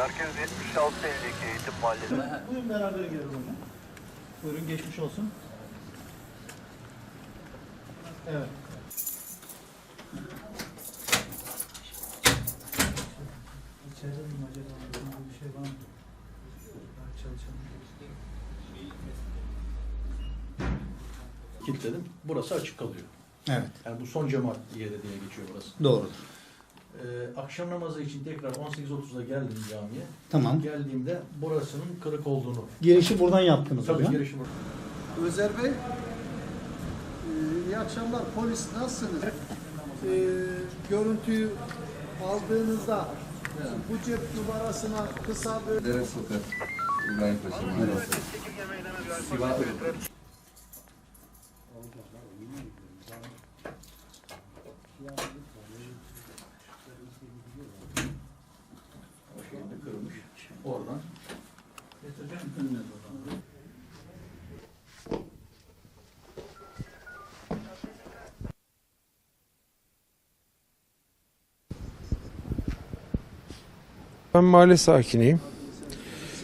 Merkez 76 52 Eğitim Mahallesi. Buyurun beraber hocam. Buyurun geçmiş olsun. Evet. İçeride mi acaba? Bir şey var mı? Çalışalım. kilitledim. Burası açık kalıyor. Evet. Yani bu son cemaat yeri diye geçiyor burası. Doğrudur. Ee, akşam namazı için tekrar 18.30'da geldim camiye. Tamam. Geldiğimde burasının kırık olduğunu. Girişi buradan yaptınız Tabii hocam. girişi burada. Özer Bey, e, iyi akşamlar. Polis nasılsınız? E, görüntüyü aldığınızda bu cep numarasına kısa böyle Dere Sokak, İbrahim Paşa Mahallesi. Sivas Oradan getireceğim önüne doğru. Ben mahalle sakiniyim.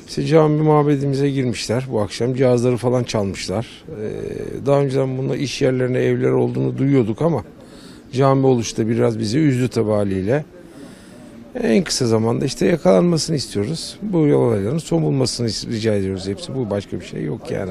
İşte cami mabedimize girmişler bu akşam. Cihazları falan çalmışlar. Ee, daha önceden bunda iş yerlerine evler olduğunu duyuyorduk ama cami oluşu da biraz bizi üzdü tabi haliyle. En kısa zamanda işte yakalanmasını istiyoruz. Bu olayların son bulmasını rica ediyoruz hepsi. Bu başka bir şey yok yani.